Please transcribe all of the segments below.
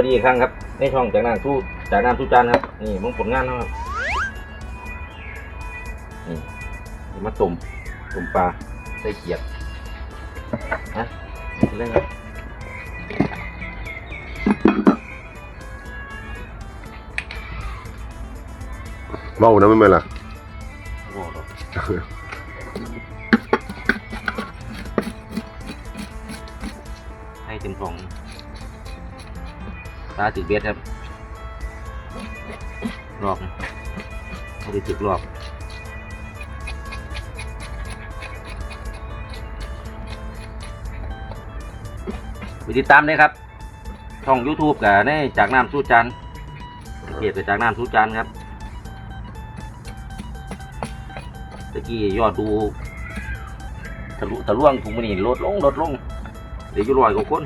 วัสดีอีกครั้งครับ ในช่องจากน้ำสู้จากน้ำสู้จานครับ นี่มึงผลงานนะครับนี่เดี๋ยวมาตุ่มตุ่มปลาใส่เกียดฮะเล่นครับเมานะไม่เป็นไรล่ะโอ้โหให้เต็มท้อง ปลาติดเบ็ดครับรอบนะเขาได้ถึกรอบไปติดตามได้ครับช่อง YouTube กับในจากน้ำสู้จันเพจจากน้ำสู้จันครับตะกี้ยอดดูทะลุทะลวงถุงมันนี่ลดลงลดลงเดี๋ยวอยู่ร้อยกว่าคน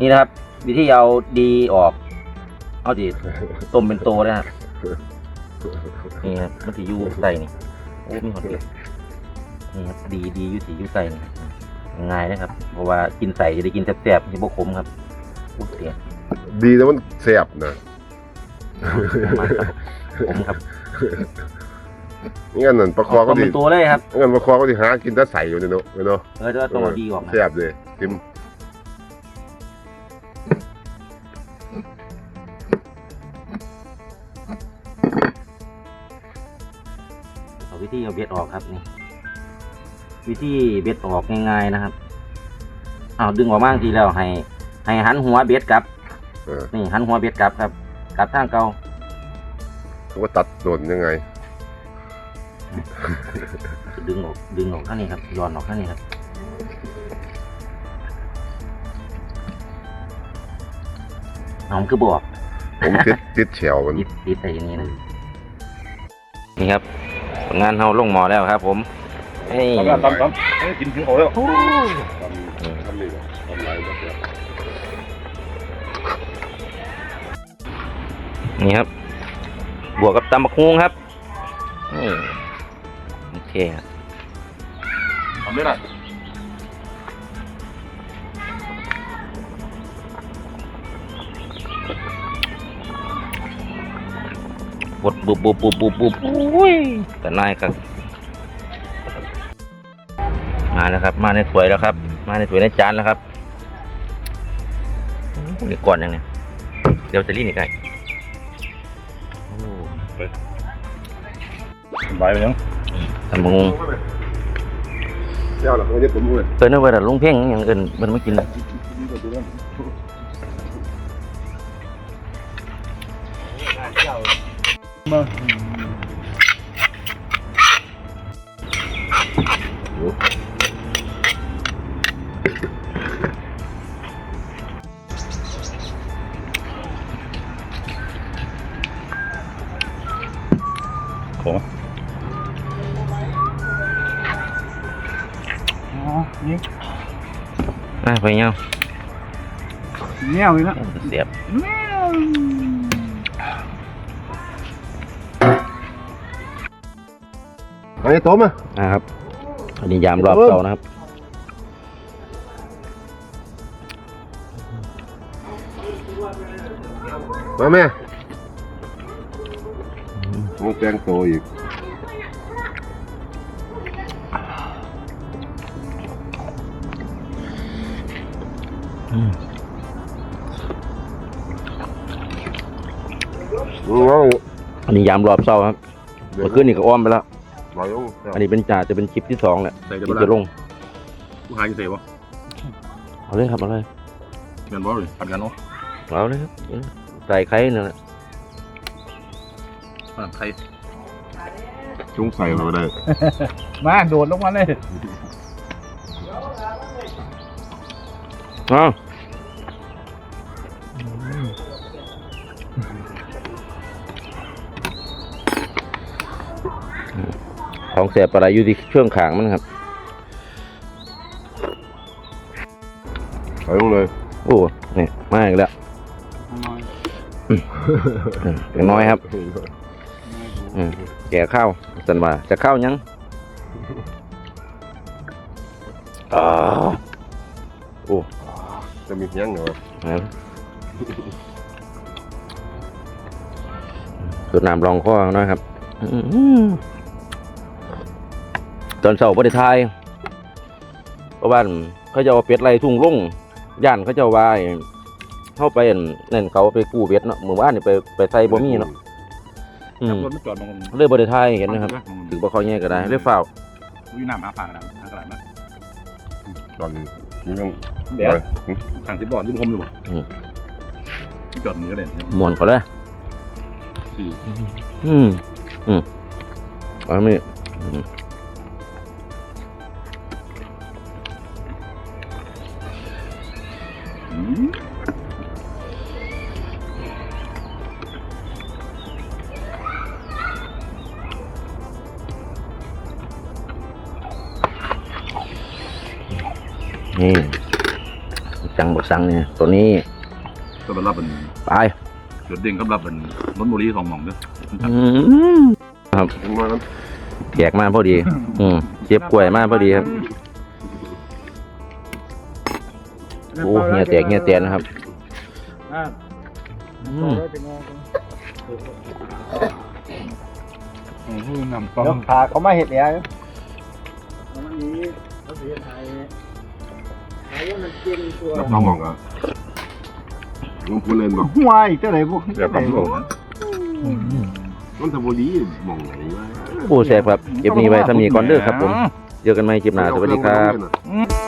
นี่นะครับ วิธีเอาดีออก เอาดิต้มเป็นโตนะครับนี่ครับมันจะอยู่ใส่นี่โอ้มีหอดเดียวนี่ครับดีดีอยุติอยุใส่นี่ง่ายนะครับ เพราะว่ากินใส่จะได้กินแซ่บๆที่พวกขมครับพูดเสียดีแต่มันแสบนะมาครับผมครับ งั้นนั่นปลาคอต้ก็มดีเป็นตัวเลยครับงั้นปลาคอก็ดีหากินแต่ใส่อยู่เนี่ยเนาะเนาะเออจะต้องเอาดีออกนะแสบเลยทิมเอาวิธีเอาเบ็ดออกครับนี่วิธีเบ็ดออกง่ายๆนะครับเอาดึงออกมาทีแล้วให้ ให้หันหัวเบ็ดกลับเออนี่หันหัวเบ็ดกลับครับกลับทางเก่าเขาก็ตัดโดนยังไง ดึงออกดึงออกข้างนี้ครับย้อนออกข้างนี้ครับเอามันคือบอกผมติดติดแฉวมันติดติดไอ้นี่นะนี่ครับผลงานเราลงหมอแล้วครับ ผมเฮ้ยตำตำตำเอ้ยกินถึงโอ้แล้วทำนี่ทำไรมาเสียนี่ครับ บวกกับตำบักฮุงครับนี่โอ เคครับทำได้ละบดบุบบุบบุบบุบบุบอุ้ยแต่นายครับ มาแล้วครับ มาในถ้วยแล้วครับ มาในถ้วยในจานแล้วครับนี่ก่อนยังเนี่ยเดี๋ยวจะรีบอีกไงโอ้สบายไปยัง ตำบักฮุงแฉวหรอเขาจะผมด้วยเกินเอาไปแต่ลุงเพ่งอย่างอื่นมันไม่กินเลยอ่ะไปเงี้ยเงี้ยวเลยนะเสียบไอ้โต๊ะมานะครับอันนี้ยามรอบเก่านะครับมาแม่มึงแตงโตอีก อืมมึงเอาอันนี้ยามรอบเศร้าครับเมื่อคืนนี่ก็อ้อมไปแล้วลอยลงอันนี้เป็นจ่าจะเป็นคลิปที่สองแหละใส่จะที่ไปจะลงกูหายจะใส่ปะเอาเลยครับเอาเลยเงินบ่เลยทำกันเนาะเอาเลยครับใส่ไข่นั่นแหละใครจุงใส่มาได้ มาโดดลงมาเลยเอา ของเสียบอะไรอยู่ที่ช่วงขางมันครับใส่ลงเลยโอ้นี่มาอีกแล้วอืมอย่างน้อยครับอืมแก่ข้าวสันว่าจะข้าวยังอ่าโอ้จะมีเพียงเหรอนะสูดน้ำรองคอหน่อยครับอื้อหือ ตอนเสาร์ปฏิทายเพราะว่าเขาจะเอาเป็ดไล่ทุ่งลุ่งย่านเขาจะวายเข้าไปอั่นนั่นเขาไปกู้เบ็ดเนาะหมู่บ้านนี่ไปไปใส่บ่มีเนาะอืมรถมันจอดมองเลยบริไทยเห็นนะครับถือบ่เขาแย่ก็ได้เลยฝ้าววิ่งน้ำมาฝากกันทางตลาดมาตอนนี้นี่ต้องเดี๋ยวไปทางที่บ่อที่ผมอยู่บ่จอดมือก็ได้มวนเขาเลยอืมอืมเอันนี้อืม นี่จังบักสังเนี่ยตัวนี้ก็เป็นรับเป็นไปจุดเด้งกับรับเป็นรถบุรีสองหม่องเด้ออืมถึงมาแล้วแจกมาพอดี อืมเจ็บกล้วยมาพอดีครับ โอ้เงียแตกเงียแตนนะครับอืมน้ำต้เดี๋ยวมขาเขามาเห็ดเนี่ยรับน้องบอกอะลุงพูดเล่นบอกห่วยเจ้าไหนพวกเดี๋ยวปั๊มโหลดมันทำบดีมองไหนวะโอ้แซ่บครับเก็บนี้ไว้ถ้ามีก่อนเด้อครับผมเจอกันใหม่คลิปหน้าสวัสดีครับบ